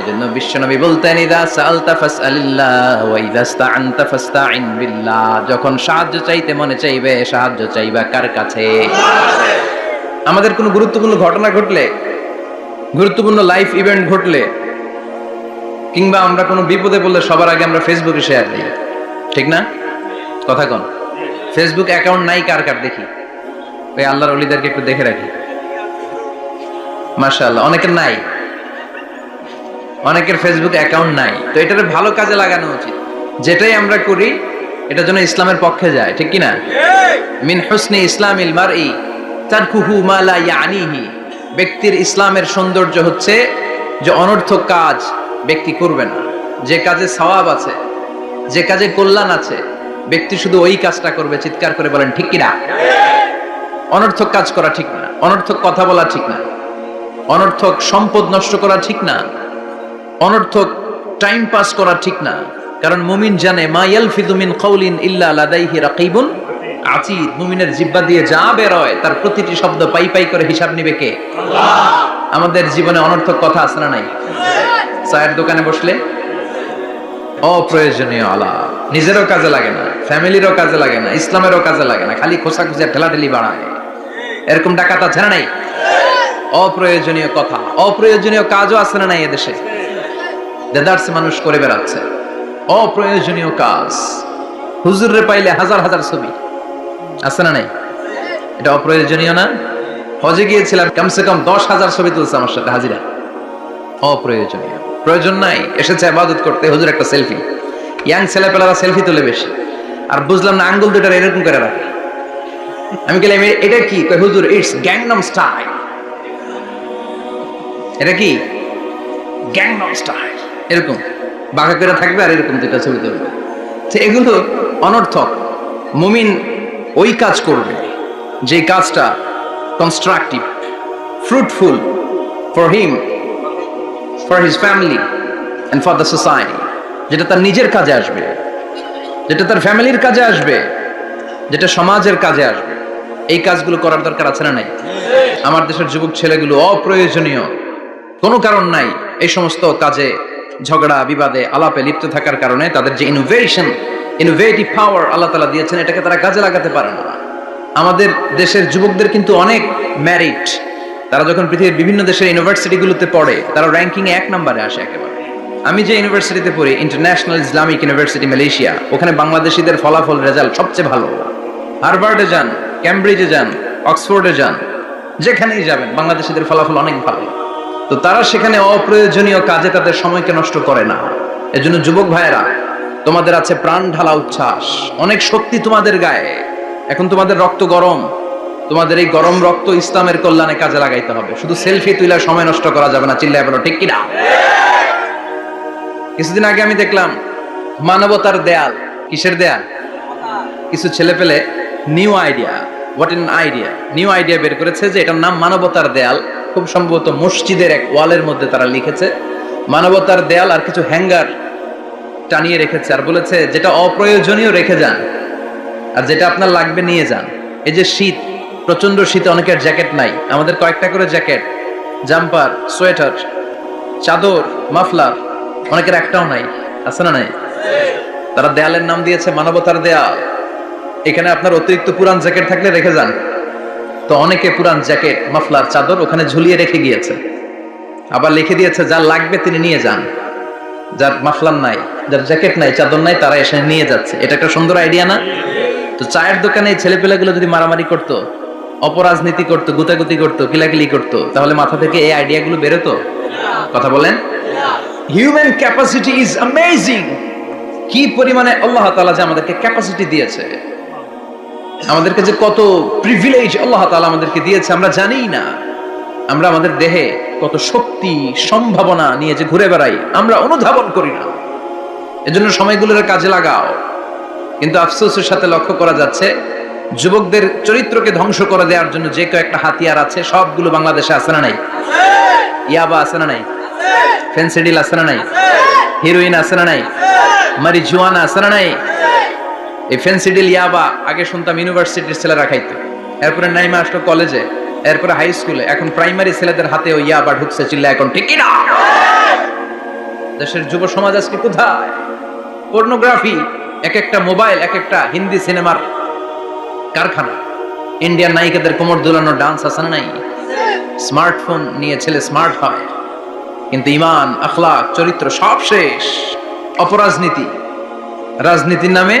এজন্য বিশ্বনবী বলতেন, ইদা সালতা ফাসআলিল্লাহ ওয়া ইদা ইসতাআনতা বিল্লাহ। যখন সাহায্য চাইতে মনে চাইবে, সাহায্য চাইবা কার কাছে? আমাদের কোনো গুরুত্বপূর্ণ ঘটনা ঘটলে, গুরুত্বপূর্ণ লাইফ ইভেন্ট ঘটলে, কিংবা আমরা কোনো বিপদে পড়লে সবার আগে আমরা ফেসবুকে শেয়ার দিই। ঠিক না? কথা কন। ফেসবুক অ্যাকাউন্ট নাই কার কার দেখি? ওই আল্লাহর অলিদেরকে একটু দেখে রাখি। মাশাআল্লাহ, অনেকের নাই। অনেকের ফেসবুক অ্যাকাউন্ট নাই। তো এটার ভালো কাজে লাগানো উচিত। যেটাই আমরা করি এটা যেন ইসলামের পক্ষে যায় ঠিক কি না মিন হুসনি ইসলামিল মারই তারকুহু মা লা ইয়ানিহি। ব্যক্তির ইসলামের সৌন্দর্য হচ্ছে যে অনর্থক কাজ ব্যক্তি করবে না। যে কাজে সওয়াব আছে যে কাজে কল্যাণ আছে ব্যক্তি শুধু ওই কাজটা করবে চিৎকার করে বলেন ঠিক কিনা? অনর্থক কাজ করা ঠিক না। অনর্থক কথা বলা ঠিক না। অনর্থক সম্পদ নষ্ট করা ঠিক না। অনর্থক টাইম পাস করা ঠিক না। কারণ মুমিন জানে মা ইয়ালফিদু মিন কওলিন ইল্লা লাদাইহি রাকিবুন আতিদ। মুমিনের জিব্বা দিয়ে যা বের হয় তার প্রতিটি শব্দ পাই পাই করে হিসাব নিবে কে? আমাদের জীবনে অনর্থক কথা আছে না নাই? চায়ের দোকানে বসলে অপ্রয়োজনীয় আলাপ। নিজেরও কাজে লাগে না ফ্যামিলিরও কাজে লাগে না ইসলামেরও কাজে লাগে না খালি খোসা খুঁজে ঠেলাঠেলি বাড়ায়। এরকম ডাকাত আছে না নাই? অপ্রয়োজনীয় কথা অপ্রয়োজনীয় কাজও আছে না নাই এদেশে দেদার্সে মানুষ করে বেড়াচ্ছে। অপ্রয়োজনীয় কাজ। হুজুরে পাইলে হাজার হাজার ছবি। আছে না নাই? এটা অপ্রয়োজনীয় না? হজে গিয়েছিলাম, কমসে কম দশ হাজার ছবি তুলছে আমার সাথে হাজিরা। অপ্রয়োজনীয়। প্রয়োজন নাই, এসেছে আবাদত করতে, হুজুর একটা সেলফি। ইয়াং ছেলেপেলারা সেলফি তুলে বেশি। আর বুঝলাম না, আঙ্গুল দুটার এরকম করে রাখে। আমি গেলাম এটা কি? হুজুর ইটস গ্যাংনম স্টাইল এটা কি? গ্যাংনম স্টাইল এরকম। বাঁকা করে থাকবে আর এরকম দুটা ছবি তুলবে। এগুলো অনর্থক। মুমিন ওই কাজ করবে যে কাজটা constructive fruitful for him for his family and for the society যেটা তার নিজের কাজে আসবে, যেটা তার ফ্যামিলির কাজে আসবে, যেটা সমাজের কাজে আসবে। এই কাজগুলো করার দরকার আছে না নাই? আমার দেশের যুবক ছেলেগুলো অপ্রয়োজনীয়। কোনো কারণ নাই এই সমস্ত কাজে ঝগড়া, বিবাদে, আলাপে লিপ্ত থাকার কারণে তাদের যে ইনোভেশন ইনোভেটিভ পাওয়ার আল্লাহ তালা দিয়েছেন, এটাকে তারা কাজে লাগাতে পারে না। আমাদের দেশের যুবকদের কিন্তু অনেক ম্যারিট তারা যখন পৃথিবীর বিভিন্ন দেশের ইউনিভার্সিটিগুলোতে পড়ে, তারা র্যাঙ্কিং এক নম্বরে আসে একেবারে। আমি যে ইউনিভার্সিটিতে পড়ি ইন্টারন্যাশনাল ইসলামিক ইউনিভার্সিটি মালয়েশিয়া ওখানে বাংলাদেশিদের ফলাফল রেজাল্ট সবচেয়ে ভালো। হার্ভার্ডে যান ক্যামব্রিজে যান অক্সফোর্ডে যান, যেখানেই যাবেন, বাংলাদেশিদের ফলাফল অনেক ভালো। তো তারা সেখানে অপ্রয়োজনীয় কাজে তাদের সময়কে নষ্ট করে না। এজন্য যুবক ভাইয়েরা, তোমাদের আছে প্রাণ ঢালা উচ্ছ্বাস। অনেক শক্তি তোমাদের গায়ে। এখন তোমাদের রক্ত গরম। তোমাদের এই গরম রক্ত ইসলামের কল্যাণে কাজে লাগাইতে হবে। শুধু সেলফি তুইলা সময় নষ্ট করা যাবে না, চিল্লায় বলো, ঠিক কিনা? কিছুদিন আগে আমি দেখলাম, মানবতার দেয়াল। কিসের দেয়াল? কিছু ছেলে পেলে new idea what in idea new idea বের করেছে যে এটার নাম মানবতার দেয়াল। খুব সম্ভবত মসজিদের এক ওয়ালের মধ্যে তারা লিখেছে, মানবতার দেয়াল আর কিছু হ্যাঙ্গার টানিয়ে রেখেছে আর বলেছে, যেটা অপ্রয়োজনীয় রেখে যান আর যেটা আপনার লাগবে নিয়ে যান। এই যে শীত প্রচণ্ড শীতে অনেকের জ্যাকেট নাই। আমাদের কয়েকটা করে জ্যাকেট, জাম্পার, সোয়েটার, চাদর, মাফলার, অনেকের একটাও নাই। আছে না নাই? তারা দেয়ালের নাম দিয়েছে মানবতার দেয়াল। এখানে আপনার অতিরিক্ত পুরান জ্যাকেট থাকলে রেখে যান। তো অনেকে পুরান জ্যাকেট, মাফলার, চাদর ওখানে ঝুলিয়ে রেখে গিয়েছে। আবার লিখে দিয়েছে যার লাগবে তিনি নিয়ে যান। যার মাফলার নাই, যার জ্যাকেট নাই, চাদর নাই, তারা এসে নিয়ে যাচ্ছে। এটা একটা সুন্দর আইডিয়া না? তো চায়ের দোকানে ছেলেপেলেগুলো যদি মারামারি করতো, অপরাজনীতি করতো, গুতাগুতি করতো, কিলাকিলি করতো, তাহলে মাথা থেকে এই আইডিয়াগুলো বেরোতো? কথা বলেন। হিউম্যান ক্যাপাসিটি ইজ অ্যামেজিং কি পরিমাণে আল্লাহ তাআলা যে আমাদেরকে ক্যাপাসিটি দিয়েছে। আমাদেরকে যে কত প্রিভিলেজ আল্লাহ তাআলা আমাদেরকে দিয়েছে আমরা জানিই না। আমরা আমাদের দেহে কত শক্তি সম্ভাবনা নিয়ে যে ঘুরে বেড়াই আমরা অনুধাবন করি না। এজন্য সময়গুলোর কাজে লাগাও। কিন্তু আফসোসের সাথে লক্ষ্য করা যাচ্ছে যুবকদের চরিত্রকে ধ্বংস করে দেওয়ার জন্য যে কয়েকটা হাতিয়ার আছে সবগুলো বাংলাদেশে আছে না নাই? ইয়াবা আছে না নাই? ফেন্সিডিল আছে না নাই? হিরোইন আছে না নাই? মারিজুয়ানা আছে না নাই? এই ফেন্সিডিল ইয়াবা আগে শুনতাম ইউনিভার্সিটির ছেলেরা খাইতো। এরপরে নাইমা আসলো কলেজে, এরপরে হাই স্কুলে। এখন প্রাইমারি ছেলেদের হাতে ওই ইয়াবা ঢুকছে চিল্লা এখন ঠিক না! দেশের যুব সমাজ আজকে কোথায়? পর্নোগ্রাফি, এক একটা মোবাইল, এক একটা হিন্দি সিনেমার কারখানা। ইন্ডিয়ান নায়িকাদের কোমর দুলানো ডান্স আছে নাই? স্মার্টফোন নিয়ে ছেলে স্মার্ট হয়। কিন্তু ইমান আখলাক চরিত্র সব শেষ। অপরাজনীতি। রাজনীতির নামে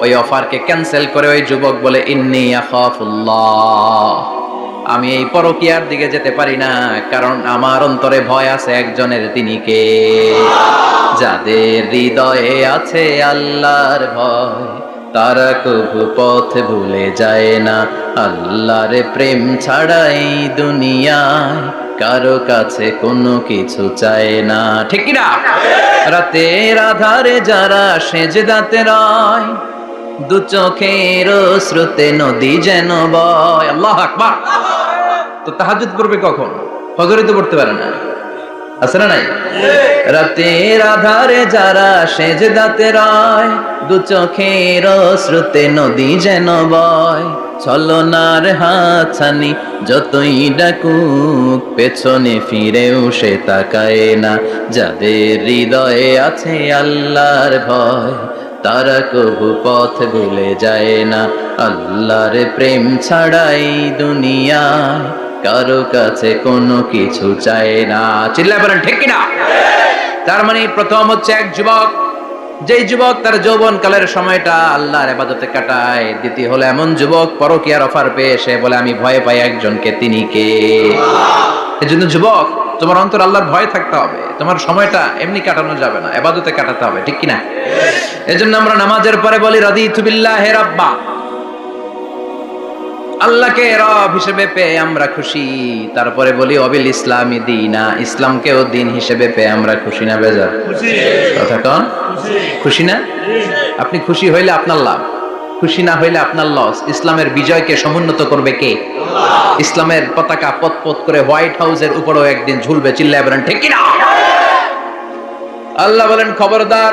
ওই অফারকে ক্যান্সেল করে ওই যুবক বলে, ইন্নি আমি এই পরকিয়ার দিকে যেতে পারি না, কারণ আমার অন্তরে ভয় আছে একজনের তিনি কে? যাদের হৃদয়ে আছে আল্লাহর ভয়, তারা কবু পথ ভুলে যায় না। আল্লাহর প্রেম ছাড়াই দুনিয়ায় কারও কাছে কোনো কিছু চায় না। ঠিক না? রাতের আধারে যারা সেজে দাঁতে রয় দু চোখের শ্রুতে নদী যেন বয়। আল্লাহ আকবার। তো তাহাজুদ করবে কখন? ফজরে তো পড়তে পারে না। আছে না নাই? রাতের আধারে যারা সেজে দাঁতে রয়, দু চোখের শ্রুতে নদী যেন বয়। ছলনার হাছানি যতই ডাকুক, পেছনে ফিরেও সে তাকায় না। যাদের হৃদয়ে আছে আল্লাহর ভয় তারা কবু পথ ভুলে যায় না। আল্লাহর প্রেম ছাড়াই দুনিয়ায় কারও কাছে কোনো কিছু চায় না। চিল্লা বলেন, ঠিক কিনা? তার মানে প্রথম হচ্ছে এক যুবক। যেই যুবক তার যৌবন কালের সময়টা আল্লাহর ইবাদতে কাটায়। দ্বিতীয় হলো এমন যুবক, পরকিয়ার অফার পেয়ে সে বলে, আমি ভয় পাই একজনকে, তিনি কে? এজন্য যুবক তোমার অন্তর আল্লাহর ভয় থাকতে হবে। তোমার সময়টা এমনি কাটানো যাবে না এবাদতে কাটাতে হবে ঠিক কিনা? এজন্য আমরা নামাজের পরে বলি রাদি তুবিল্লাহ হে রাব্বা। আল্লাহকে রব হিসেবে পেয়ে আমরা খুশি। তারপরে বলি অবিল ইসলামী দিনা। ইসলামকেও দিন হিসেবে পেয়ে আমরা খুশি না বেজার? কথা কন? খুশি। না? আপনি খুশি হইলে আপনার লাভ। খুশি না হইলে আপনার লস ইসলামের বিজয়কে সমুন্নত করবে কে? ইসলামের পতাকা পত পত করে হোয়াইট হাউসের উপরেও একদিন ঝুলবে চিল্লায় বলেন ঠিক কিনা? আল্লাহ বলেন খবরদার